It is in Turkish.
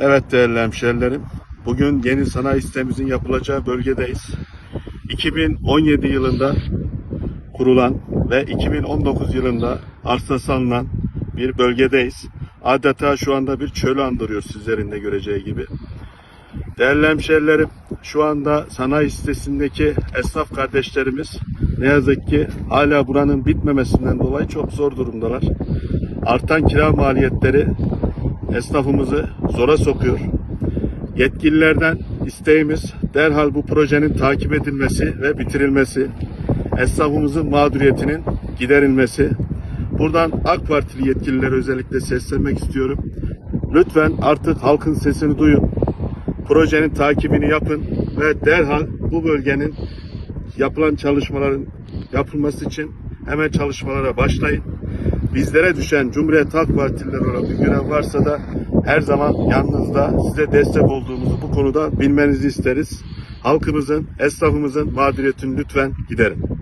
Evet değerli hemşerilerim. Bugün yeni sanayi sitemizin yapılacağı bölgedeyiz. 2017 yılında kurulan ve 2019 yılında arsası alınan bir bölgedeyiz. Adeta şu anda bir çölü andırıyor sizlerin de göreceği gibi. Değerli hemşerilerim, şu anda sanayi sitesindeki esnaf kardeşlerimiz ne yazık ki hala buranın bitmemesinden dolayı çok zor durumdalar. Artan kira maliyetleri esnafımızı zora sokuyor. Yetkililerden isteğimiz derhal bu projenin takip edilmesi ve bitirilmesi, esnafımızın mağduriyetinin giderilmesi. Buradan AK Partili yetkililere özellikle seslenmek istiyorum. Lütfen artık halkın sesini duyun. Projenin takibini yapın ve derhal bu bölgenin yapılan çalışmaların yapılması için hemen çalışmalara başlayın. Bizlere düşen Cumhuriyet Halk Partililer olarak bir görev varsa da her zaman yanınızda size destek olduğumuzu bu konuda bilmenizi isteriz. Halkımızın, esnafımızın mağduriyetini lütfen giderin.